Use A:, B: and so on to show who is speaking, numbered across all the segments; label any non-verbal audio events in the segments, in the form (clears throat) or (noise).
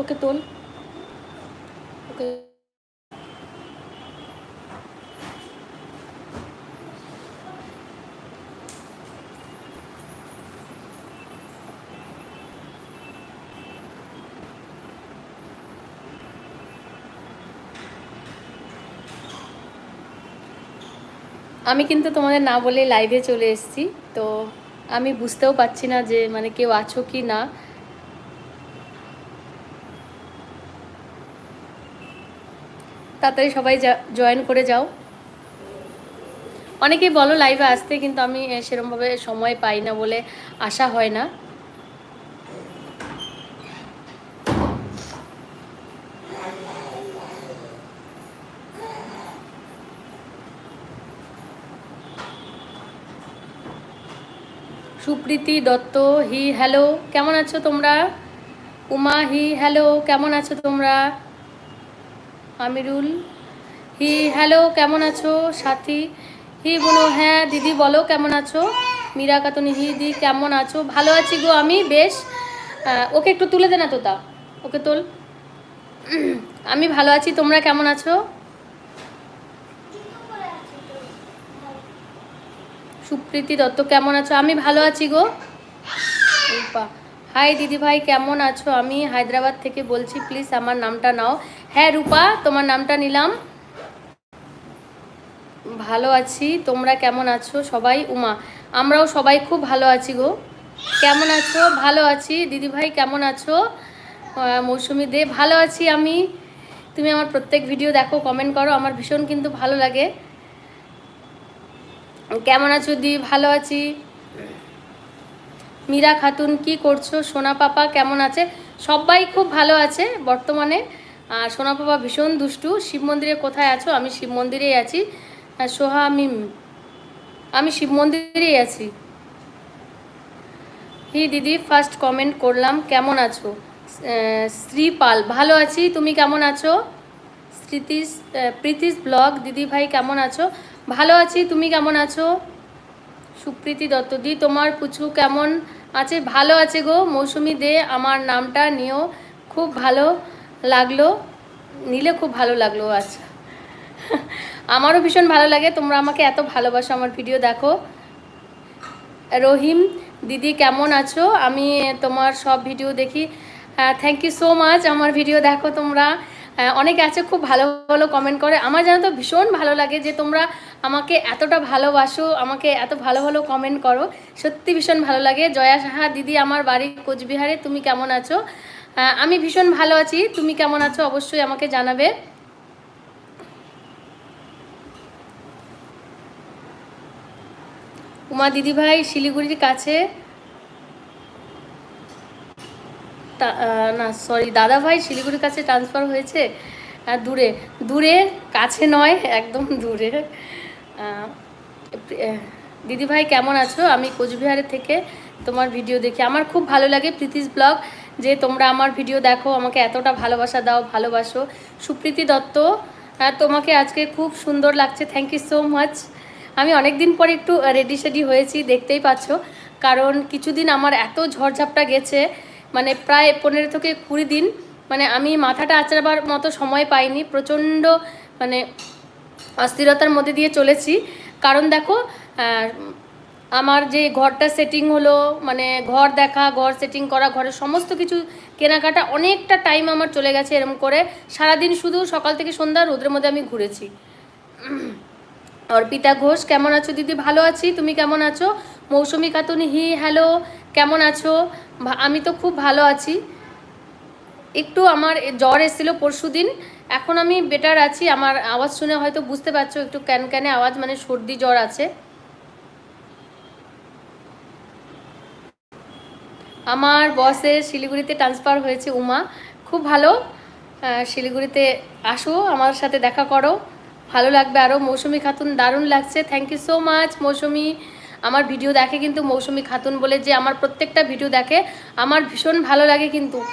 A: ওকে তোল। ওকে। আমি কিন্তু তোমাদের না বলে লাইভে চলে এসেছি, তো আমি বুঝতেও পারছি না যে মানে কেউ আছো কি না। তাড়াতাড়ি সবাই জয়েন করে যাও। অনেকেই বলো লাইভে আসতে, কিন্তু আমি সেরমভাবে সময় পাই না বলে আসা হয় না। সুপ্রীতি দত্ত, হি হ্যালো, কেমন আছো তোমরা? উমা, হি হ্যালো, কেমন আছো তোমরা? আমিরুল। হি, হ্যালো, কেমন আছো? সাথী। হি, বলো হ্যাঁ দিদি, বলো, কেমন আছো? মীরা কাতনি, হি, দি, কেমন আছো? ভালো আছি গো আমি, বেশ। ওকে একটু তুলে দে না তোতা ওকে তোল। আমি ভালো আছি, তোমরা কেমন আছো? সুপ্রীতি দত্ত, কেমন আছো? আমি ভালো আছি গো। হাই দিদি ভাই কেমন আছো? আমি হায়দ্রাবাদ থেকে বলছি, প্লিজ আমার নামটা নাও। হ্যাঁ রূপা, তোমার নামটা নিলাম। ভালো আছি, তোমরা কেমন আছো? সবাই, উমা, আমরাও সবাই খুব ভালো আছি গো। কেমন আছো? ভালো আছি। দিদি ভাই কেমন আছো? মৌসুমি দে, ভালো আছি আমি। তুমি আমার প্রত্যেক ভিডিও দেখো কমেন্ট করো, আমার ভীষণ কিন্তু ভালো লাগে। কেমন আছো দি? ভালো আছি। মীরা খাতুন, কি করছ? সোনা পাপা, কেমন আছে? সবাই খুব ভালো আছে বর্তমানে। আর সোনা পাপা ভীষণ দুষ্টু, শিব মন্দিরে কোথায় আছো? আমি শিব মন্দিরেই আছি। সোহা, আমি আমি শিব মন্দিরেই আছি। হি দিদি ফার্স্ট কমেন্ট করলাম, কেমন আছো? শ্রীপাল, ভালো আছি, তুমি কেমন আছো? স্মৃতিস প্রীতিস ব্লগ, দিদি ভাই কেমন আছো? ভালো আছি, তুমি কেমন আছো? সুপ্রীতি দত্ত দি তোমার পুচু কেমন আছে? ভালো আছে গো, মৌসুমি দে, আমার নামটা নিও, খুব ভালো। লাগল নিলে খুব ভালো লাগল আচ্ছা আমারও ভীষণ ভালো লাগে তোমরা আমাকে এত ভালোবাসো আমার ভিডিও দেখো। রহিম দিদি কেমন আছো? আমি তোমার সব ভিডিও দেখি। থ্যাংক ইউ সো মাচ আমার ভিডিও দেখো তোমরা। আহ, অনেকে আছে খুব ভালো ভালো কমেন্ট করে। আমার জানো তো ভীষণ ভালো লাগে যে তোমরা আমাকে এতটা ভালোবাসো আমাকে এত ভালো ভালো কমেন্ট করো। সত্যি ভীষণ ভালো লাগে। জয়া সাহা দিদি আমার বাড়ি কোচবিহারে তুমি কেমন আছো? আমি ভীষণ ভালো আছি। তুমি কেমন আছো? অবশ্যই আমাকে জানাবে। উমা দিদিভাই, শিলিগুড়ির কাছে। না সরি দাদা ভাই শিলিগুড়ির কাছে ট্রান্সফার হয়েছে। দূরে। দূরে, কাছে নয়, একদম দূরে। দিদিভাই কেমন আছো? আমি কোচবিহারের থেকে তোমার ভিডিও দেখি। আমার খুব ভালো লাগে প্রীতিস ব্লগ। যে তোমরা আমার ভিডিও দেখো আমাকে এতটা ভালোবাসা দাও ভালোবাসো। সুপ্রীতি দত্ত আহ, তোমাকে আজকে খুব সুন্দর লাগছে। থ্যাংক ইউ সো মাচ আমি অনেক দিন পর একটু রেডি সেডি হয়েছি দেখতেই পাচ্ছ। কারণ কিছুদিন আমার এত ঝড়ঝাপটা গেছে মানে প্রায় পনেরো থেকে কুড়ি দিন মানে আমি মাথাটা আঁচড়াবার মতো সময় পাইনি প্রচণ্ড মানে অস্থিরতার মধ্যে দিয়ে চলেছি। কারণ দেখো আমার যে ঘরটা সেটিং হলো মানে ঘর দেখা, ঘর সেটিং করা, ঘরের সমস্ত কিছু কেনাকাটা অনেকটা টাইম আমার চলে গেছে এরকম করে। সারাদিন শুধু সকাল থেকে সন্ধ্যা রোদের মধ্যে আমি ঘুরেছি। (clears throat) অর্পিতা ঘোষ, কেমন আছো দিদি? ভালো আছি, তুমি কেমন আছো? মৌসুমি খাতুন, হি, হ্যালো, কেমন আছো? আমি তো খুব ভালো আছি। একটু আমার জ্বর এসেছিল পরশু দিন, এখন আমি বেটার আছি। আমার আওয়াজ শুনে হয়তো বুঝতে পারছ, একটু ক্যান ক্যানে আওয়াজ মানে সর্দি জ্বর আছে। আমার বসের শিলিগুড়িতে ট্রান্সফার হয়েছে উমা। খুব ভালো। শিলিগুড়িতে আসো, আমার সাথে দেখা করো। ভালো লাগবে আরও মৌসুমি খাতুন দারুণ লাগছে। Thank you so much Mousumi. আমার ভিডিও দেখে কিন্তু মৌসুমি খাতুন বলে যে, আমার প্রত্যেকটা ভিডিও দেখে আমার ভীষণ ভালো লাগে কিন্তু।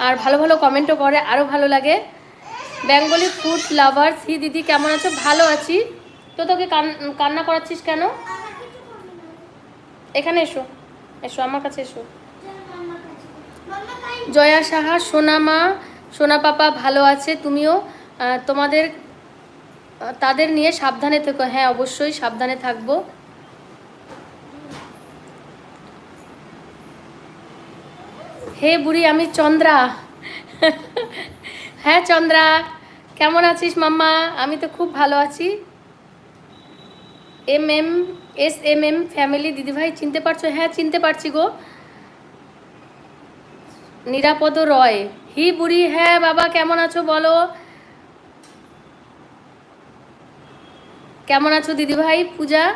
A: আর ভালো ভালো কমেন্টও করে আরও ভালো লাগে। বেঙ্গলি ফুড লাভার্স হি দিদি কেমন আছো? ভালো আছি। তো তোকে কান- কান্না করাচ্ছিস কেন? এখানে এসো। এসো, আমার কাছে এসো। জয়া সাহা সোনামা সোনা পাপা ভালো আছে, তুমিও? তোমাদের, তাদের নিয়ে সাবধানে থেকো। হ্যাঁ অবশ্যই সাবধানে থাকব। হে বুড়ি, আমি চন্দ্রা। (laughs) হ্যাঁ চন্দ্রা, কেমন আছিস মাম্মা? আমি তো খুব ভালো আছি। M M, S M M family, দিদিভাই, চিনতে পারছ? হ্যাঁ চিনতে পারছি গো। নিরাপদ রয়। হি বুড়ি হ্যাঁ বাবা, কেমন আছো বলো? কেমন আছো দিদিভাই, পূজা?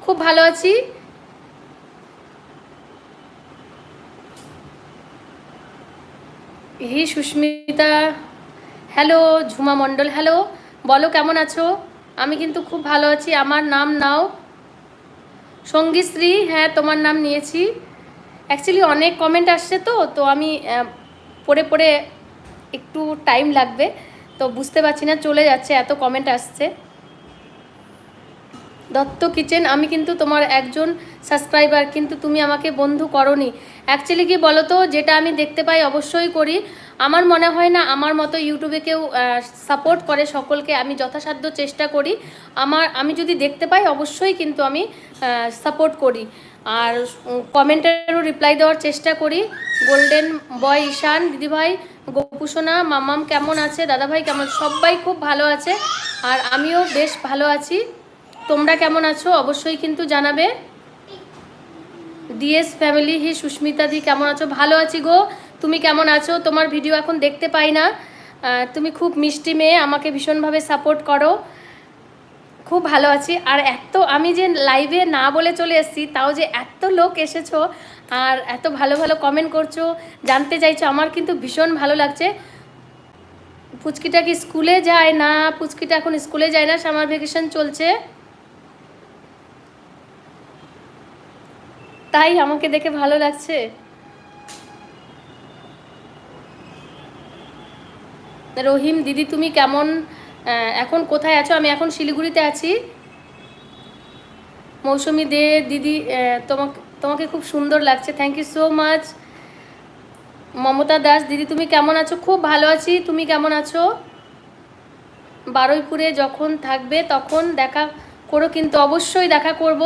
A: খুব ভালো আছি। Hi Sushmita, hello, Jhuma Mondal, hello, বলো কেমন আছো? আমি কিন্তু খুব ভালো আছি, আমার নাম নাও। সঙ্গীশ্রী হ্যাঁ তোমার নাম নিয়েছি। অ্যাকচুয়ালি অনেক কমেন্ট আসছে তো তো আমি পড়ে পড়ে একটু টাইম লাগবে, তো বুঝতে পারছি না, চলে যাচ্ছে, এত কমেন্ট আসছে। দত্ত কিচেন। আমি কিন্তু তোমার একজন সাবস্ক্রাইবার কিন্তু তুমি আমাকে বন্ধু করনি। অ্যাকচুয়ালি কি বলো তো যেটা আমি দেখতে পাই অবশ্যই করি। আমার মনে হয় না, আমার মতো ইউটিউবে কেউ সাপোর্ট করে সকলকে। আমি যথাসাধ্য চেষ্টা করি। আমার, আমি যদি দেখতে পাই, অবশ্যই কিন্তু আমি সাপোর্ট করি। আর কমেন্টেরও রিপ্লাই দেওয়ার চেষ্টা করি। গোল্ডেন বয় ঈশান, দিদিভাই, গোপুসোনা, মামাম কেমন আছে? দাদাভাই কেমন? সবাই খুব ভালো আছে। আর আমিও বেশ ভালো আছি। তোমরা কেমন আছো? অবশ্যই কিন্তু জানাবে। ডিএস ফ্যামিলি হি সুস্মিতা দি, কেমন আছো? ভালো আছি গো। তুমি কেমন আছো? তোমার ভিডিও এখন দেখতে পাই না। তুমি খুব মিষ্টি মেয়ে, আমাকে ভীষণভাবে সাপোর্ট করো। খুব ভালো আছি। আর এত, আমি যে লাইভে না বলে চলে এসেছি, তাও যে এত লোক এসেছ আর এত ভালো ভালো কমেন্ট করছ, জানতে চাইছো, আমার কিন্তু ভীষণ ভালো লাগছে। পুচকিটা কি স্কুলে যায় না? পুচকিটা এখন স্কুলে যায় না? সামার ভ্যাকেশন চলছে। তাই আমাকে দেখে ভালো লাগছে? রহিম, দিদি তুমি কেমন? এখন কোথায় আছো? আমি এখন শিলিগুড়িতে আছি। মৌসুমি দে, দিদি তোমাকে তোমাকে খুব সুন্দর লাগছে। Thank you so much Mamata Das, দিদি তুমি কেমন আছো? খুব ভালো আছি। তুমি কেমন আছো? বারুইপুরে যখন থাকবে তখন দেখা করো, কিন্তু অবশ্যই দেখা করব।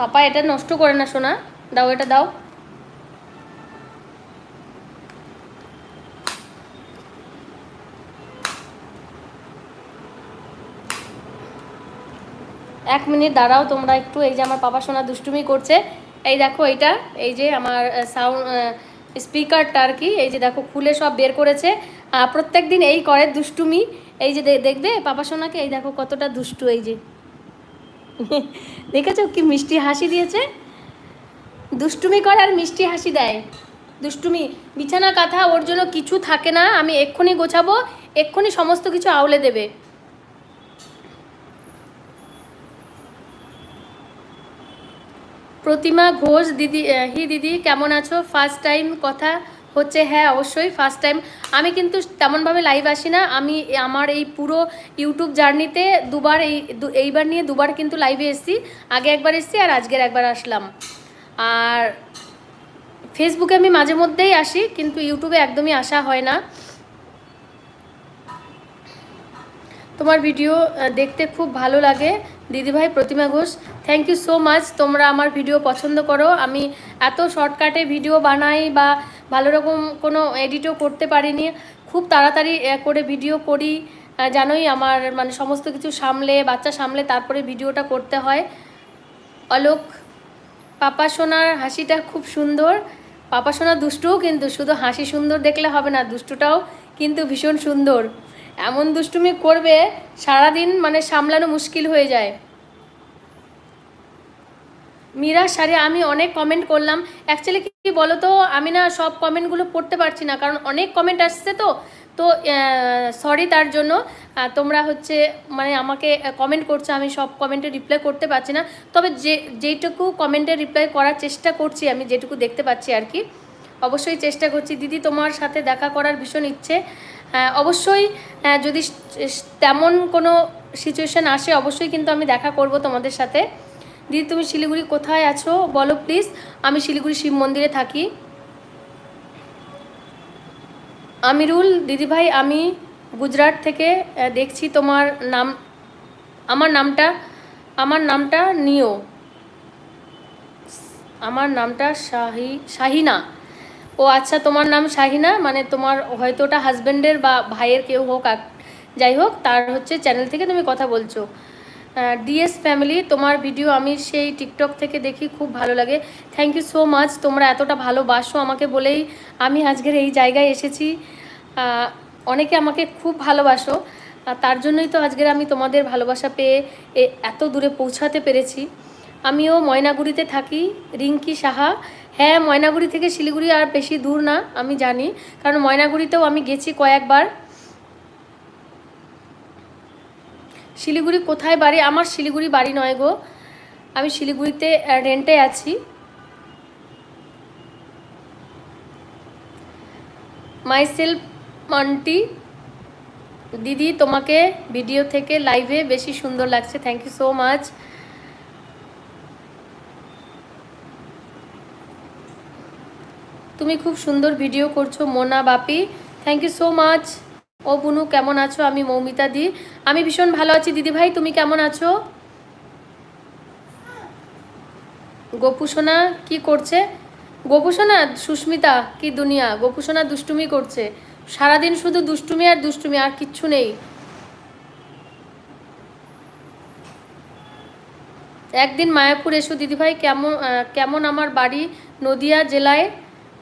A: পাপা, এটা নষ্ট করে না শোনা দাও, এটা দাও। এক মিনিট দাঁড়াও, তোমরা একটু। এই যে আমার পাপা, সোনা দুষ্টুমি করছে। এই দেখো, এইটা, এই যে আমার সাউন্ড স্পিকারটা আর কি। এই যে দেখো, খুলে সব বের করেছে। প্রত্যেক দিন এই করে দুষ্টুমি। এই যে দেখবে পাপা, সোনাকে? এই দেখো, কতটা দুষ্টু এই যে। (laughs) দেখেছ কি মিষ্টি হাসি দিয়েছে? দুষ্টুমি করে আর মিষ্টি হাসি দেয়। দুষ্টুমি, বিছানা কাঁথা, ওর জন্য কিছু থাকে না, আমি এক্ষুনি গোছাবো, এক্ষুনি সমস্ত কিছু আউলে দেবে। প্রতিমা ঘোষ, দিদি হি দিদি, কেমন আছো? ফার্স্ট টাইম কথা হচ্ছে হ্যাঁ অবশ্যই ফার্স্ট টাইম আমি কিন্তু তেমনভাবে লাইভ আসি না। আমি আমার এই পুরো ইউটিউব জার্নিতে দুবার এই এইবার নিয়ে দুবার কিন্তু লাইভে এসেছি। আগে একবার এসেছি আর আজকের একবার আসলাম। আর ফেসবুকে আমি মাঝে মধ্যেই আসি, কিন্তু ইউটিউবে একদমই আসা হয় না। তোমার ভিডিও দেখতে খুব ভালো লাগে। দিদিভাই Pratima Ghosh thank you so much তোমরা আমার ভিডিও পছন্দ করো। আমি এত শর্টকাটে ভিডিও বানাই বা ভালো রকম কোনো এডিটও করতে পারিনি। খুব তাড়াতাড়ি করে ভিডিও করি। জানোই আমার মানে সমস্ত কিছু সামলে, বাচ্চা সামলে তারপরে ভিডিওটা করতে হয়। অলোক, পাপা সোনার হাসিটা খুব সুন্দর। পাপা সোনা দুষ্টুও কিন্তু, শুধু হাসি সুন্দর দেখলে হবে না, দুষ্টুটাও কিন্তু ভীষণ সুন্দর। এমন দুষ্টুমি করবে, সারাদিন মানে সামলানো মুশকিল হয়ে যায়। মীরা, সারে, আমি অনেক কমেন্ট করলাম। অ্যাকচুয়ালি কি বলো তো আমি না সব কমেন্টগুলো পড়তে পারছি না, কারণ অনেক কমেন্ট আসছে তো। তো সরি তার জন্য। তোমরা হচ্ছে মানে আমাকে কমেন্ট করছ, আমি সব কমেন্টে রিপ্লাই করতে পারছি না। তবে যে, যেইটুকু কমেন্টে রিপ্লাই করার চেষ্টা করছি, আমি যেটুকু দেখতে পাচ্ছি আর কি। অবশ্যই চেষ্টা করছি। দিদি, তোমার সাথে দেখা করার ভীষণ ইচ্ছে। অবশ্যই যদি তেমন কোনো সিচুয়েশান আসে, অবশ্যই কিন্তু আমি দেখা করব তোমাদের সাথে। দিদি, তুমি শিলিগুড়ি কোথায় আছো? বলো প্লিজ আমি শিলিগুড়ি শিব মন্দিরে থাকি। আমিরুল, দিদিভাই, আমি গুজরাট থেকে দেখছি তোমার নাম, আমার নামটা আমার নামটা নিও। আমার নামটা শাহি, শাহিনা। ও আচ্ছা তোমার নাম শাহিনা? মানে তোমার হয়তো ওটা হাজব্যান্ডের বা ভাইয়ের কেউ হোক যাই হোক, তার হচ্ছে চ্যানেল থেকে তুমি কথা বলছো। ডিএস ফ্যামিলি তোমার ভিডিও আমি সেই টিকটক থেকে দেখি, খুব ভালো লাগে। থ্যাংক ইউ সো মাচ তোমরা এতটা ভালোবাসো আমাকে বলেই আমি আজকের এই জায়গায় এসেছি। অনেকে আমাকে খুব ভালোবাসো তার জন্যই তো আজকের আমি তোমাদের ভালোবাসা পেয়ে এত দূরে পৌঁছাতে পেরেছি। আমিও ময়নাগুড়িতে থাকি, রিঙ্কি সাহা হ্যাঁ ময়নাগুড়ি থেকে শিলিগুড়ি আর বেশি দূর না, আমি জানি। কারণ ময়নাগুড়িতেও আমি গেছি কয়েকবার। শিলিগুড়ি কোথায় বাড়ি? আমার শিলিগুড়ি বাড়ি নয় গো। আমি শিলিগুড়িতে রেন্টে আছি। মাইসেলফ মান্টি দিদি, তোমাকে ভিডিও থেকে লাইভে বেশি সুন্দর লাগছে। থ্যাংক ইউ সো মাচ তুমি খুব সুন্দর ভিডিও করছ, Mona Bapi. Thank you so much ও বুনু, কেমন আছো? আমি মৌমিতা দি। আমি ভীষণ ভালো আছি। দিদিভাই তুমি কেমন আছো? গোপুসোনা কি করছে? গোপুসোনা সুস্মিতা, কি দুনিয়া? গোপুসোনা দুষ্টুমি করছে। সারাদিন শুধু দুষ্টুমি আর দুষ্টুমি, আর কিচ্ছু নেই। একদিন মায়াপুর এসো দিদিভাই কেমন কেমন আমার বাড়ি নদিয়া জেলায়?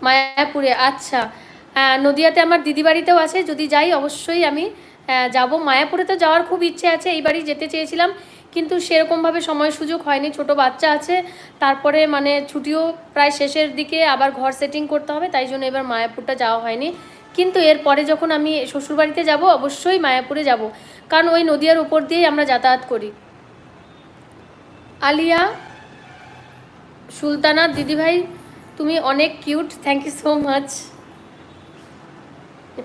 A: মায়াপুরে আচ্ছা। নদিয়াতে আমার দিদি বাড়িতেও আছে, যদি যাই অবশ্যই আমি যাব। মায়াপুরে তো যাওয়ার খুব ইচ্ছে আছে, এই বাড়ি যেতে চেয়েছিলাম, কিন্তু সেরকমভাবে সময় সুযোগ হয়নি। ছোট বাচ্চা আছে, তারপরে মানে ছুটিও প্রায় শেষের দিকে আবার ঘর সেটিং করতে হবে, তাই জন্য এবার মায়াপুরটা যাওয়া হয়নি। কিন্তু এরপরে যখন আমি শ্বশুরবাড়িতে যাব, অবশ্যই মায়াপুরে যাব, কারণ ওই নদিয়ার উপর দিয়েই আমরা যাতায়াত করি। আলিয়া, সুলতানা, দিদিভাই তুমি অনেক cute thank you so much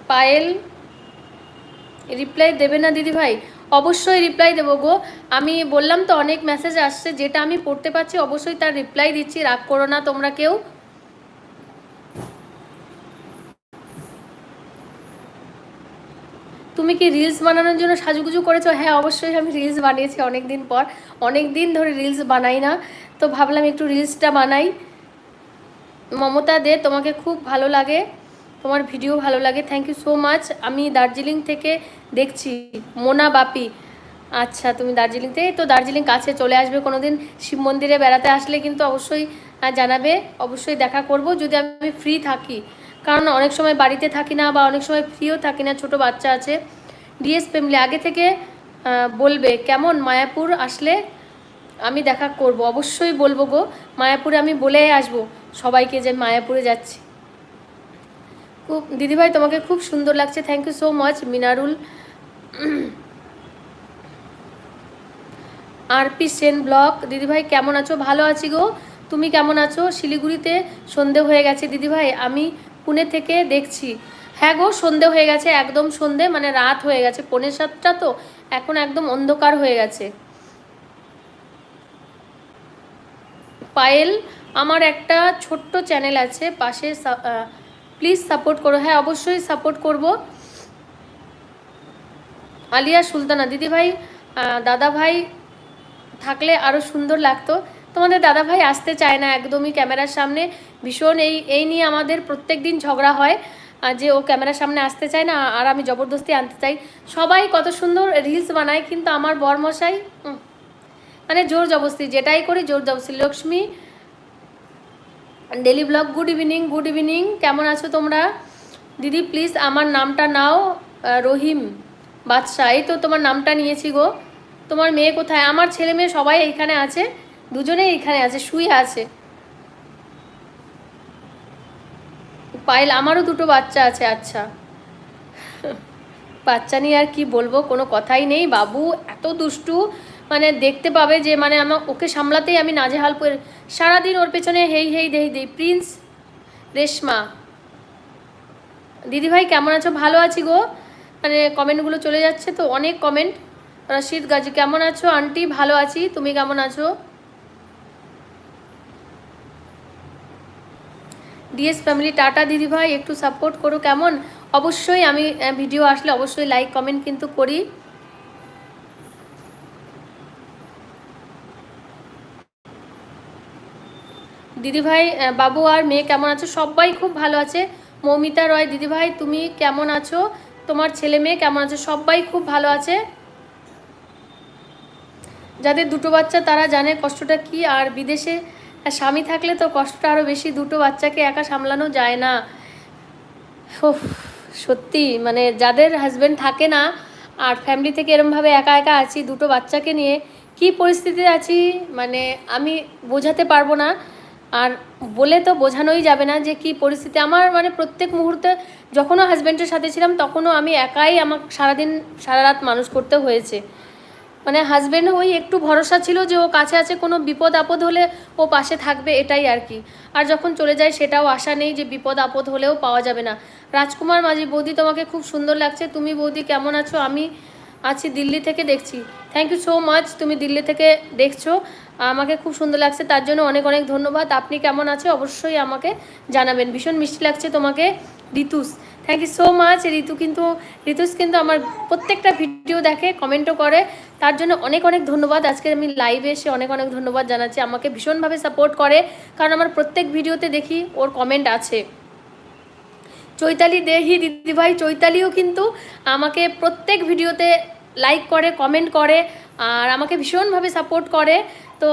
A: Payel reply দেবে না দিদিভাই অবশ্যই রিপ্লাই দেবো গো। আমি বললাম তো অনেক মেসেজ আসছে, যেটা আমি পড়তে পারছি অবশ্যই তার রিপ্লাই দিচ্ছি, রাগ করো না তোমরা কেউ। তুমি কি রিলস বানানোর জন্য সাজুগুজু করেছ? হ্যাঁ অবশ্যই আমি রিলস বানিয়েছি অনেক দিন পর। অনেক দিন ধরে রিলস বানাই না। তো ভাবলাম একটু রিলসটা বানাই। মমতা দে, তোমাকে খুব ভালো লাগে। তোমার ভিডিও ভালো লাগে। থ্যাংক ইউ সো মাচ আমি দার্জিলিং থেকে দেখছি। মোনা বাপি। আচ্ছা তুমি দার্জিলিং থেকে তো দার্জিলিং কাছে চলে আসবে কোনো দিন শিব মন্দিরে বেড়াতে আসলে কিন্তু অবশ্যই জানাবে। অবশ্যই দেখা করব। যদি আমি ফ্রি থাকি। কারণ অনেক সময় বাড়িতে থাকি না বা অনেক সময় ফ্রিও থাকি না। ছোট বাচ্চা আছে। ডিএস ফ্যামিলি আগে থেকে বলবে, কেমন? মায়াপুর আসলে আমি দেখা করব। অবশ্যই বলব গো। মায়াপুরে আমি বলে আসব। সবাইকে যে মায়াপুরে যাচ্ছি। খুব, দিদিভাই তোমাকে খুব সুন্দর লাগছে thank you so much Minarul. RP Sen block, দিদিভাই কেমন আছো? ভালো আছি গো। তুমি কেমন আছো? শিলিগুড়িতে সন্ধে হয়ে গেছে, দিদিভাই। আমি পুনে থেকে দেখছি। হ্যাঁ গো, সন্ধে হয়ে গেছে, একদম সন্ধে মানে রাত হয়ে গেছে, পৌনে সাতটা তো, এখন একদম অন্ধকার হয়ে গেছে। পায়েল আমার একটা ছোট্ট চ্যানেল আছে পাশে প্লিজ সাপোর্ট করো। হ্যাঁ অবশ্যই সাপোর্ট করব। আলিয়া সুলতানা দিদিভাই আহ, দাদা ভাই থাকলে আরও সুন্দর লাগতো। তোমাদের দাদা ভাই আসতে চায় না একদমই ক্যামেরার সামনে। ভীষণ এই এই নিয়ে আমাদের প্রত্যেক দিন ঝগড়া হয় যে ও ক্যামেরার সামনে আসতে চায় না আর আমি জবরদস্তি আনতে চাই। সবাই কত সুন্দর রিলস বানায় কিন্তু আমার বরমশাই মানে জোর জবস্তি যেটাই করি জোর জবস্তি Lakshmi daily blog good evening good evening কেমন আছো তোমরা? দিদি প্লিজ আমার নামটা নাও রহিম বাদশাহ। এই তো তোমার নামটা নিয়েছি গো। তোমার মেয়ে কোথায়? আমার ছেলে মেয়ে সবাই এইখানে আছে। দুজনেই এইখানে আছে, শুয়ে আছে। পাইল আমারও দুটো বাচ্চা আছে আচ্ছা। বাচ্চা নিয়ে আর কি বলব, কোনো কথাই নেই। বাবু, এত দুষ্টু। মানে দেখতে পাবে যে মানে আমার ওকে সামলাতেই আমি নাজেহাল সারাদিন ওর পেছনে হেই হেই, দেই দেই। প্রিন্স রেশমা। দিদিভাই, কেমন আছো? ভালো আছি গো। মানে কমেন্টগুলো চলে যাচ্ছে তো, অনেক কমেন্ট। রশিদ গাজী, কেমন আছো? আন্টি, ভালো আছি। তুমি কেমন আছো? ডিএস ফ্যামিলি, টাটা দিদিভাই, একটু সাপোর্ট করো, কেমন? অবশ্যই আমি ভিডিও আসলে অবশ্যই লাইক, কমেন্ট কিন্তু করি। দিদিভাই বাবু আর মেয়ে কেমন আছো? সবাই খুব ভালো আছে। মৌমিতা রয়, দিদিভাই, তুমি কেমন আছো? তোমার ছেলে মেয়ে কেমন আছে? সবাই খুব ভালো আছে। যাদের দুটো বাচ্চা, তারা জানে কষ্টটা কি। আর বিদেশে স্বামী থাকলে তো কষ্টটা আরও বেশি। দুটো বাচ্চাকে একা সামলানো যায় না। সত্যি মানে যাদের হাজব্যান্ড থাকে না, আর ফ্যামিলি থেকে এরমভাবে একা একা আছি, দুটো বাচ্চাকে নিয়ে, কি পরিস্থিতিতে আছি মানে আমি বোঝাতে পারব না। আর বলে তো বোঝানোই যাবে না যে কি পরিস্থিতি। আমার মানে প্রত্যেক মুহূর্তে যখনও হাজব্যান্ডের সাথে ছিলাম, তখনও আমি একাই আমাকে সারাদিন সারা রাত মানুষ করতে হয়েছে। মানে হাজব্যান্ড ওই একটু ভরসা ছিল যে ও কাছে আছে, কোনো বিপদ আপদ হলে ও পাশে থাকবে, এটাই আর কি। আর যখন চলে যায়, সেটাও আশা নেই যে বিপদ আপদ হলেও পাওয়া যাবে না। রাজকুমার মাঝি, বৌদি তোমাকে খুব সুন্দর লাগছে। তুমি বৌদি কেমন আছো? আমি আছি দিল্লি থেকে দেখছি। থ্যাংক ইউ সো মাচ তুমি দিল্লি থেকে দেখছ। আমাকে খুব সুন্দর লাগছে, তার জন্য অনেক অনেক ধন্যবাদ। আপনি কেমন আছে অবশ্যই আমাকে জানাবেন। ভীষণ মিষ্টি লাগছে তোমাকে, ঋতুস। Thank you so much Ritu কিন্তু, ঋতুস কিন্তু আমার প্রত্যেকটা ভিডিও দেখে কমেন্টও করে। তার জন্য অনেক অনেক ধন্যবাদ। আজকে আমি লাইভে এসে অনেক অনেক ধন্যবাদ জানাচ্ছি। আমাকে ভীষণভাবে সাপোর্ট করে। কারণ আমার প্রত্যেক ভিডিওতে দেখি ওর কমেন্ট আছে। চৈতালি দেহি দিদিভাই, চৈতালিও কিন্তু আমাকে প্রত্যেক ভিডিওতে লাইক করে কমেন্ট করে, আর আমাকে ভীষণভাবে সাপোর্ট করে। তো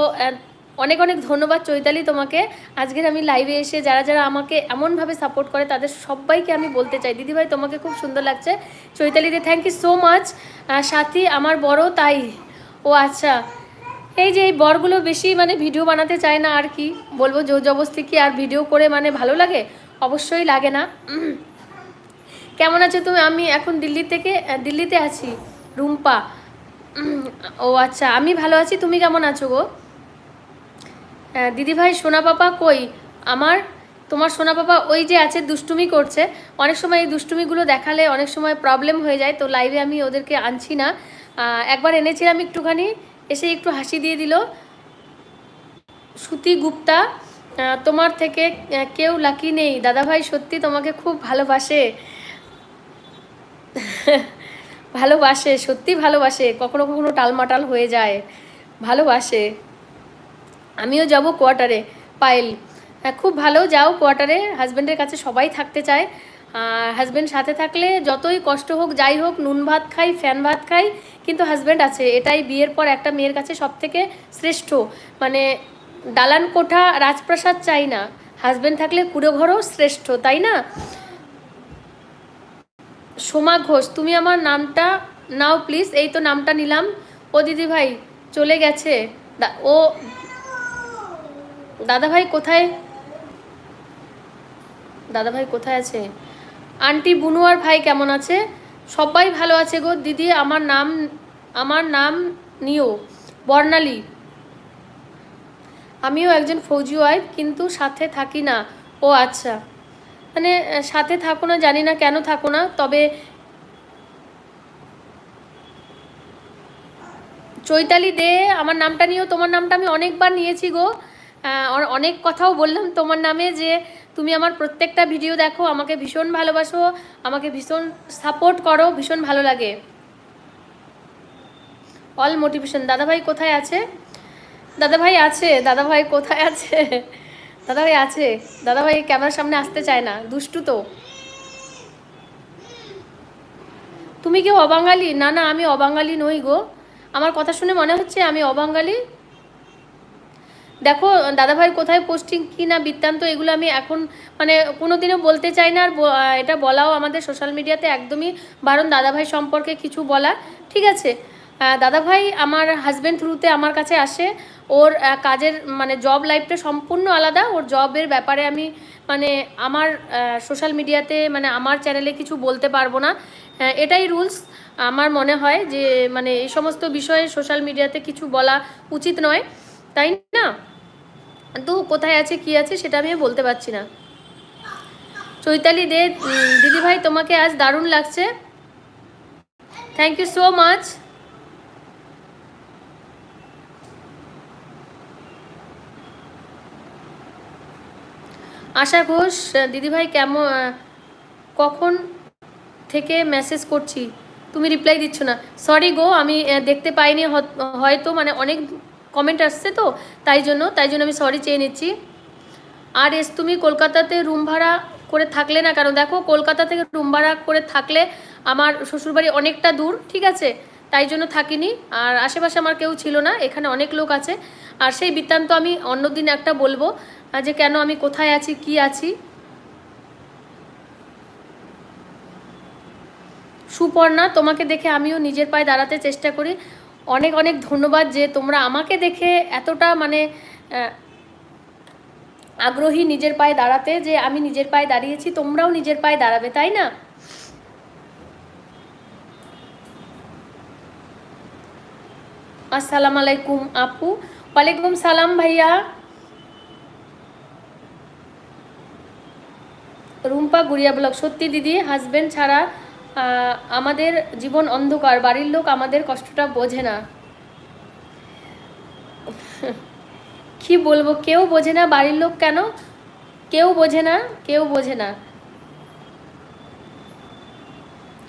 A: অনেক অনেক ধন্যবাদ চৈতালি তোমাকে। আজকের আমি লাইভে এসে যারা যারা আমাকে এমনভাবে সাপোর্ট করে, তাদের সবাইকে আমি বলতে চাই, দিদিভাই তোমাকে খুব সুন্দর লাগছে। চৈতালিতে thank you so much Sathi, আমার বড় তাই। ও আচ্ছা এই যে এই বরগুলো বেশি মানে ভিডিও বানাতে চায় না আর কি, বলব জোর জবস্তি কি আর ভিডিও করে মানে ভালো লাগে? অবশ্যই লাগে না। কেমন আছো তুমি? আমি এখন দিল্লি থেকে দিল্লিতে আছি। রুম্পা। ও আচ্ছা আমি ভালো আছি, তুমি কেমন আছো গো? দিদিভাই, সোনা পাপা কই? আমার, তোমার সোনা পাপা ওই যে আছে, দুষ্টুমি করছে। অনেক সময় এই দুষ্টুমিগুলো দেখালে অনেক সময় প্রবলেম হয়ে যায়, তো লাইভে আমি ওদেরকে আনছি না। একবার এনেছিলাম একটুখানি, এসে একটু হাসি দিয়ে দিল। শ্রুতি গুপ্তা তোমার থেকে কেউ লাকি নেই। দাদাভাই সত্যি তোমাকে খুব ভালোবাসে। (laughs) ভালোবাসে, সত্যি ভালোবাসে, কখনো কখনো টালমাটাল হয়ে যায়, ভালোবাসে। আমিও যাব কোয়ার্টারে, পায়েল। হ্যাঁ খুব ভালো, যাও কোয়ার্টারে। হাজব্যান্ডের কাছে সবাই থাকতে চায়। আর হাজব্যান্ড সাথে থাকলে যতই কষ্ট হোক, যাই হোক, নুন ভাত খাই, ফ্যান ভাত খাই, কিন্তু হাজব্যান্ড আছে। এটাই বিয়ের পর একটা মেয়ের কাছে সব থেকে শ্রেষ্ঠ। মানে দালান কোঠা রাজপ্রাসাদ চাই না। হাজব্যান্ড থাকলে কুড়ো ঘরও শ্রেষ্ঠ, তাই না? সোমা ঘোষ, তুমি আমার নামটা নাও প্লিজ এই তো নামটা নিলাম। ও দিদি ভাই চলে গেছে। ও দাদা ভাই কোথায়? দাদা ভাই কোথায় আছে? আন্টি বুনুয়ার ভাই কেমন আছে? সবাই ভালো আছে গো। দিদি, আমার নাম আমার নাম নিও। বর্ণালী। আমিও একজন ফৌজি ওয়াইফ কিন্তু সাথে থাকি না। ও আচ্ছা। মানে সাথে থাকো না, জানি না কেন থাকো না, তবে চৈতালি দে, আমার নামটা নিয়েও তোমার নামটা আমি অনেকবার নিয়েছি গো। অনেক কথাও বললাম তোমার নামে যে, তুমি আমার প্রত্যেকটা ভিডিও দেখো, আমাকে ভীষণ ভালোবাসো, আমাকে ভীষণ সাপোর্ট করো, ভীষণ ভালো লাগে। অল মোটিভেশন দাদাভাই কোথায় আছে? দাদাভাই আছে? দাদাভাই কোথায় আছে? দাদাভাই আছে? দাদাভাই ক্যামেরার সামনে আসতে চায় না, দুষ্টু তো। তুমি কি অবাঙালি? না না, আমি অবাঙালি নই গো। আমার কথা শুনে মনে হচ্ছে আমি অবাঙালি। দেখো, দাদাভাই কোথায় পোস্টিং কি না বৃত্তান্ত, এগুলো আমি এখন মানে কোনোদিনও বলতে চাই না, আর এটা বলাও আমাদের সোশ্যাল মিডিয়াতে একদমই বারণ। দাদাভাই সম্পর্কে কিছু বলা ঠিক আছে? দাদাভাই আমার হাজব্যান্ড থ্রুতে আমার কাছে আসে। ওর কাজের মানে জব লাইফটা সম্পূর্ণ আলাদা। ওর জবের ব্যাপারে আমি মানে আমার সোশ্যাল মিডিয়াতে মানে আমার চ্যানেলে কিছু বলতে পারব না। এটাই রুলস আমার মনে হয় যে মানে এই সমস্ত বিষয়ে সোশ্যাল মিডিয়াতে কিছু বলা উচিত নয়। তাই না? তো কোথায় আছে, কি আছে, সেটা আমি বলতে পারছি না। চৈতালি দে দিদিভাই, তোমাকে আজ দারুণ লাগছে। Thank you so much Asha Ghosh দিদিভাই কেমন কখন থেকে মেসেজ করছি? তুমি রিপ্লাই দিচ্ছ না। সরি গো, আমি দেখতে পাইনি হয়তো মানে অনেক কমেন্ট আসছে তো, তাই জন্য তাই জন্য আমি সরি চেয়ে নিচ্ছি। আর এস, তুমি কলকাতাতে রুম ভাড়া করে থাকলে না কারণ দেখো, কলকাতা থেকে রুম ভাড়া করে থাকলে আমার শ্বশুরবাড়ি অনেকটা দূর, ঠিক আছে? তাই জন্য থাকিনি। আর আশেপাশে আমার কেউ ছিল না, এখানে অনেক লোক আছে। আর সেই বৃত্তান্ত আমি অন্যদিন একটা বলব। যে কেন আমি কোথায় আছি, কি আছি? সুপর্ণা, তোমাকে দেখে আমিও নিজের পায়ে দাঁড়াতে চেষ্টা করি। অনেক অনেক ধন্যবাদ যে তোমরা আমাকে দেখে এতটা মানে আগ্রহী নিজের পায়ে দাঁড়াতে যে আমি নিজের পায়ে দাঁড়িয়েছি, তোমরাও নিজের পায়ে দাঁড়াবে, তাই না? আসসালামু আলাইকুম আপু। ওয়ালাইকুম সালাম ভাইয়া। রুম্পা গুড়িয়া ব্লগ সত্যি দিদি হাজবেন্ড ছাড়া আমাদের জীবন অন্ধকার, বাড়ির লোক আমাদের কষ্টটা বোঝে না। (laughs) কি বলব, কেউ বোঝে না বাড়ির লোক কেন? কেউ বোঝে না, কেউ বোঝে না।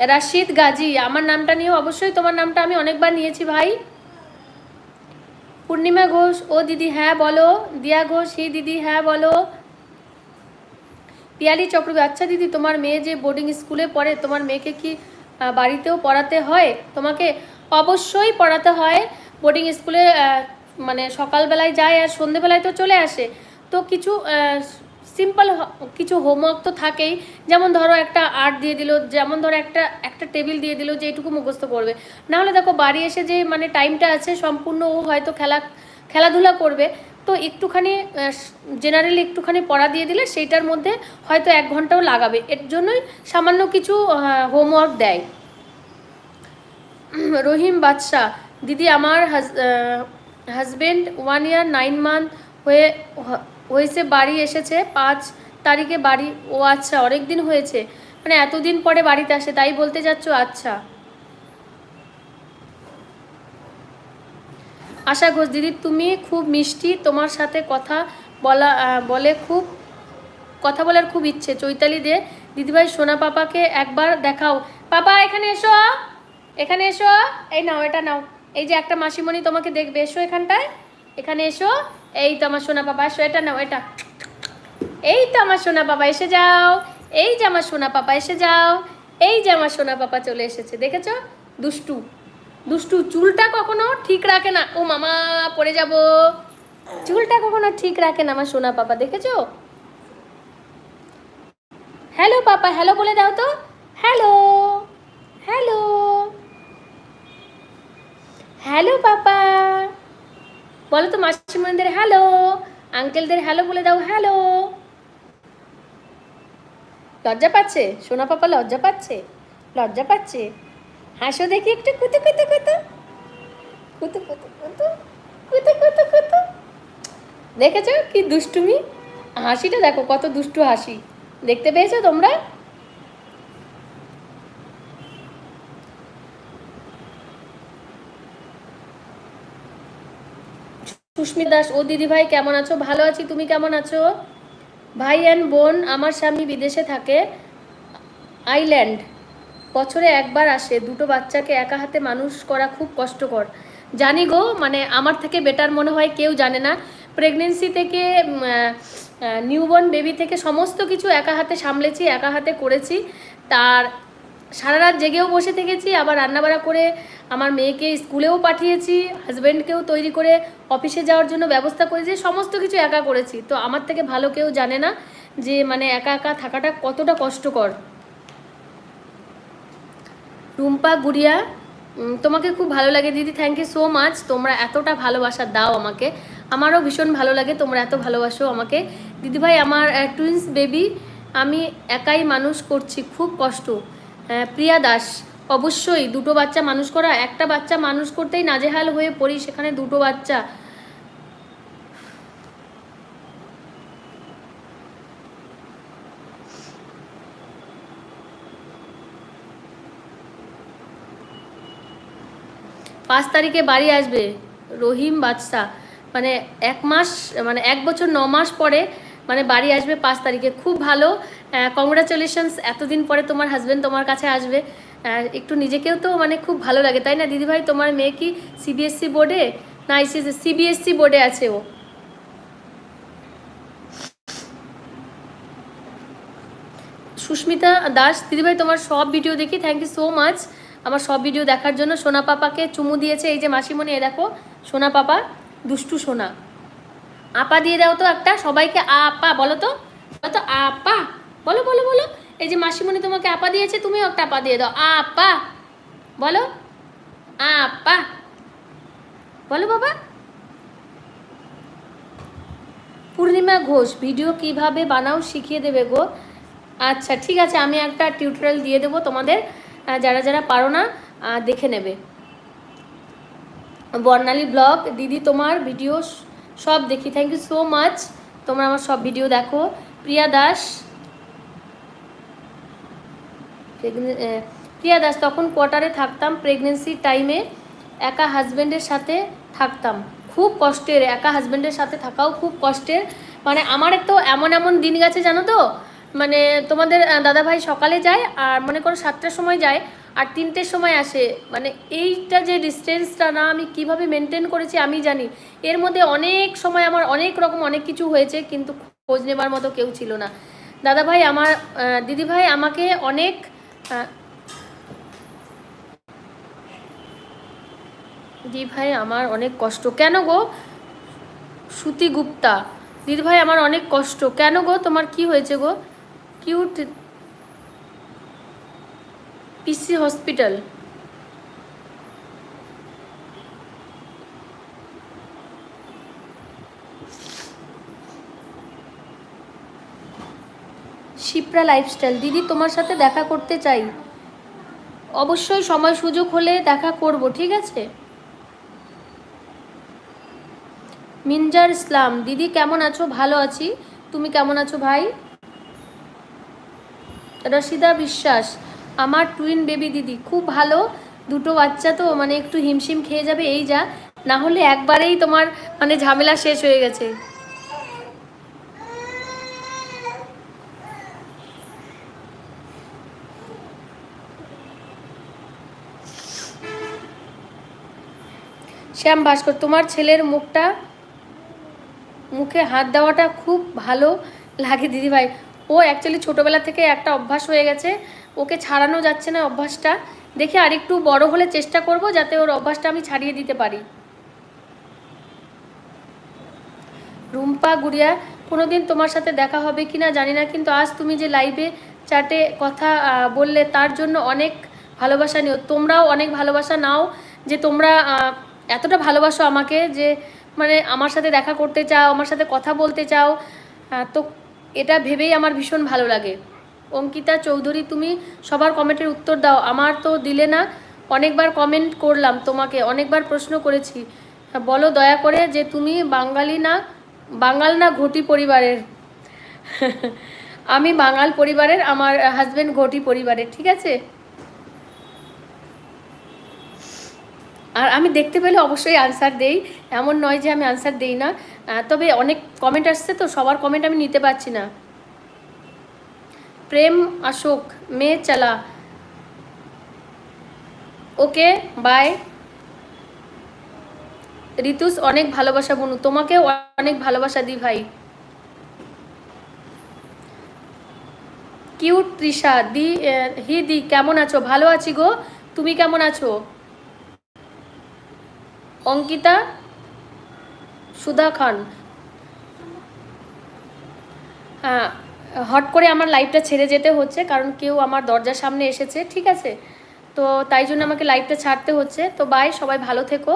A: রাশিদ গাজী, আমার নামটা নিয়ে অবশ্যই তোমার নামটা আমি অনেকবার নিয়েছি ভাই। পূর্ণিমা ঘোষ, ও দিদি হ্যাঁ বলো। দিয়া ঘোষ, হি দিদি হ্যাঁ বলো। পিয়ালি চক্রবর্তী আচ্ছা দিদি, তোমার মেয়ে যে বোর্ডিং স্কুলে পড়ে, তোমার মেয়েকে কি বাড়িতেও পড়াতে হয়? তোমাকে অবশ্যই পড়াতে হয়। বোর্ডিং স্কুলে মানে সকালবেলায় যায় আর সন্ধেবেলায় তো চলে আসে। তো কিছু সিম্পল কিছু হোমওয়ার্ক তো থাকেই। যেমন ধরো একটা আর্ট দিয়ে দিল, যেমন ধরো একটা একটা টেবিল দিয়ে দিল যে এইটুকু মুখস্থ করবে। নাহলে দেখো বাড়ি এসে যে মানে টাইমটা আছে, সম্পূর্ণ ও হয়তো খেলা, খেলাধুলা করবে। তো একটুখানি জেনারেলি একটুখানি পড়া দিয়ে দিলে সেইটার মধ্যে হয়তো এক ঘন্টাও লাগাবে। এর জন্যই সামান্য কিছু হোমওয়ার্ক দেয়। রহিম বাদশাহ, দিদি আমার husband one year nine month হয়ে, হয়েছে, বাড়ি এসেছে, পাঁচ তারিখে বাড়ি, ও আচ্ছা অনেক দিন হয়েছে। মানে এতদিন পরে বাড়িতে আসে, তাই বলতে যাচ্ছ আচ্ছা। আশা ঘোষ, দিদি, তুমি খুব মিষ্টি। তোমার সাথে কথা বলা বলে খুব, কথা বলার খুব ইচ্ছে। চৈতালি দে, দিদিভাই, সোনা পাপাকে একবার দেখাও। পাপা, এখানে এসো। এখানে এসো। এই নাও, এটা নাও। এই যে একটা মাসিমণি তোমাকে দেখবে। এসো এখানটায়। এখানে এসো। এই তো আমার সোনা পাপা, এসো। এটা নাও, এটা। এই তো আমার সোনা পাপা, এসে যাও। এই যে আমার সোনা পাপা, এসে যাও। এই যে আমার সোনা পাপা চলে এসেছে। দেখেছ? দুষ্টু। দুষ্টু, চুলটা কখনো ঠিক রাখে না। ও মামা, পড়ে যাব। চুলটা কখনো ঠিক রাখে না আমার সোনা পাপা, দেখেছ? হ্যালো পাপা, হ্যালো বলে দাও তো। Hello hello hello papa. বলো তো মাসিমণিদের হ্যালো, আঙ্কেলদের হ্যালো বলে দাও, হ্যালো। লজ্জা পাচ্ছে? সোনা পাপা লজ্জা পাচ্ছে? লজ্জা পাচ্ছে? হাসো দেখি একটু, কুতু কুতু কুতু। কুতু কুতু কুতু। কুতু কুতু কুতু। দেখেছ কি দুষ্টুমি? হাসিটা দেখো, কত দুষ্টু হাসি। দেখতে পেয়েছ তোমরা? সুস্মিত দাস, ও দিদি ভাই কেমন আছো? ভালো আছি, তুমি কেমন আছো? ভাই অ্যান্ড বোন, আমার স্বামী বিদেশে থাকে, আইল্যান্ড। বছরে একবার আসে, দুটো বাচ্চাকে একা হাতে মানুষ করা খুব কষ্টকর। জানি গো মানে আমার থেকে বেটার মনে হয় কেউ জানে না। প্রেগনেন্সি থেকে নিউবর্ন বেবি থেকে সমস্ত কিছু একা হাতে সামলেছি, একা হাতে করেছি। তার সারা রাত জেগেও বসে থেকেছি, আবার রান্নাবাড়া করে আমার মেয়েকে স্কুলেও পাঠিয়েছি হাজব্যান্ডকেও তৈরি করে অফিসে যাওয়ার জন্য ব্যবস্থা করেছি, সমস্ত কিছু একা করেছি। তো আমার থেকে ভালো কেউ জানে না যে মানে একা একা থাকাটা কতটা কষ্টকর। রুম্পা গুড়িয়া তোমাকে খুব ভালো লাগে দিদি থ্যাংক ইউ সো মাচ তোমরা এতটা ভালোবাসা দাও আমাকে। আমারও ভীষণ ভালো লাগে, তোমরা এত ভালোবাসো আমাকে। দিদিভাই আমার টুইন্স বেবি আমি একাই মানুষ করছি, খুব কষ্ট। প্রিয়া দাস, অবশ্যই দুটো বাচ্চা মানুষ করা, একটা বাচ্চা মানুষ করতেই নাজেহাল হয়ে পড়ি, সেখানে দুটো বাচ্চা। পাঁচ তারিখে বাড়ি আসবে, রহিম বাদশা। মানে এক মাস মানে এক বছর ন মাস পরে মানে বাড়ি আসবে পাঁচ তারিখে। খুব ভালো। কংগ্রাচুলেশনস এতদিন পরে তোমার হাজব্যান্ড তোমার কাছে আসবে। একটু নিজেকেও তো মানে খুব ভালো লাগে, তাই না? দিদিভাই, তোমার মেয়ে কি সিবিএসসি বোর্ডে না সিবিএসসি বোর্ডে আছে ও। সুস্মিতা দাস, দিদিভাই, তোমার সব ভিডিও দেখি। থ্যাংক ইউ সো মাচ আমার সব ভিডিও দেখার জন্য সোনা পাপাকে চুমু দিয়েছে। এই যে মাসিমণি এ দেখো, সোনা পাপা, দুষ্টু সোনা। আপা দিয়ে দাও তো একটা, সবাইকে আপা, বলো তো বলো তো আপা, বলো বলো বলো। এই যে মাসিমণি তোমাকে আপা দিয়েছে তুমিও একটা আপা দিয়ে দাও। আপা, বলো আপা, বলো বাবা। পূর্ণিমা ঘোষ ভিডিও কীভাবে বানাও শিখিয়ে দেবে গো। আচ্ছা ঠিক আছে, আমি একটা টিউটোরিয়াল দিয়ে দেবো তোমাদের। যারা যারা পারো না দেখে নেবে। বর্ণালী ব্লগ, দিদি তোমার ভিডিও সব দেখি। থ্যাংক ইউ সো মাচ তোমরা আমার সব ভিডিও দেখো। প্রিয়া দাস প্রিয়া দাস, তখন কোয়ার্টারে থাকতাম। প্রেগনেন্সির টাইমে একা হাজব্যান্ডের সাথে থাকতাম। খুব কষ্টের, একা হাজব্যান্ডের সাথে থাকাও খুব কষ্টের। মানে আমার তো এমন এমন দিন গেছে, জানো তো? মানে তোমাদের দাদাভাই সকালে যায় আর মনে করো সাতটার সময় যায় আর তিনটের সময় আসে। মানে এইটা যে ডিস্টেন্সটা না, আমি কীভাবে মেনটেন করেছি আমি জানি। এর মধ্যে অনেক সময় আমার অনেক রকম অনেক কিছু হয়েছে, কিন্তু খোঁজ নেবার মতো কেউ ছিল না। দাদাভাই আমার দিদিভাই আমাকে অনেক দিদিভাই আমার অনেক কষ্ট। কেন গো? শ্রুতি গুপ্তা। দিদিভাই আমার অনেক কষ্ট। কেন গো? তোমার কি হয়েছে গো? কিউট পিসি হসপিটাল শিপ্রা লাইফস্টাইল দিদি তোমার সাথে দেখা করতে চাই। অবশ্যই সময় সুযোগ হলে দেখা করব, ঠিক আছে? মিনজার ইসলাম, দিদি কেমন আছো? ভালো আছি। তুমি কেমন আছো ভাই? রশিদা বিশ্বাস, আমার টুইন বেবি দিদি, খুব ভালো। দুটো বাচ্চা তো মানে একটু হিমশিম খেয়ে যাবে, এই যা। না হলে একবারেই তোমার মানে ঝামেলা শেষ হয়ে গেছে। শ্যাম ভাস্কর, তোমার ছেলের মুখটা, মুখে হাত দেওয়াটা খুব ভালো লাগে দিদিভাই। ও অ্যাকচুয়ালি ছোটোবেলা থেকে একটা অভ্যাস হয়ে গেছে, ওকে ছাড়ানো যাচ্ছে না অভ্যাসটা। দেখে আরেকটু বড় হলে চেষ্টা করব যাতে ওর অভ্যাসটা আমি ছাড়িয়ে দিতে পারি। রুম্পা, গুড়িয়া, কোনোদিন তোমার সাথে দেখা হবে কি না জানি না, কিন্তু আজ তুমি যে লাইভে চাটে কথা বললে তার জন্য অনেক ভালোবাসা নিও। তোমরাও অনেক ভালোবাসা নাও যে তোমরা এতটা ভালোবাসো আমাকে যে মানে আমার সাথে দেখা করতে চাও, আমার সাথে কথা বলতে চাও। তো এটা ভেবেই আমার ভীষণ ভালো লাগে। অঙ্কিতা চৌধুরী, তুমি সবার কমেন্টের উত্তর দাও। আমার তো দিলে না, অনেকবার কমেন্ট করলাম তোমাকে, অনেকবার প্রশ্ন করেছি। বলো দয়া করে যে তুমি বাঙালি না, বাঙাল না ঘটি পরিবারের? আমি বাঙাল পরিবারের, আমার হাজবেন্ড ঘটি পরিবারের, ঠিক আছে? আর আমি দেখতে পেলে অবশ্যই আনসার দেই। এমন নয় যে আমি আনসার দেই না। তবে অনেক কমেন্ট আসছে তো, সবার কমেন্ট আমি নিতে পারছি না। প্রেম, অশোক মে চালা। ওকে বাই ঋতুস, অনেক ভালোবাসা, বনু। তোমাকেও অনেক ভালোবাসা দি, ভাই। কিউট, তৃষা, দি হি, দি, কেমন আছো? ভালো আছি গো। তুমি কেমন আছো? অঙ্কিতা সুধা খান। হ্যাঁ হট করে আমার লাইভটা ছেড়ে যেতে হচ্ছে, কারণ কেউ আমার দরজার সামনে এসেছে, ঠিক আছে? তো তাই জন্য আমাকে লাইভটা ছাড়তে হচ্ছে। তো বাই সবাই ভালো থেকো।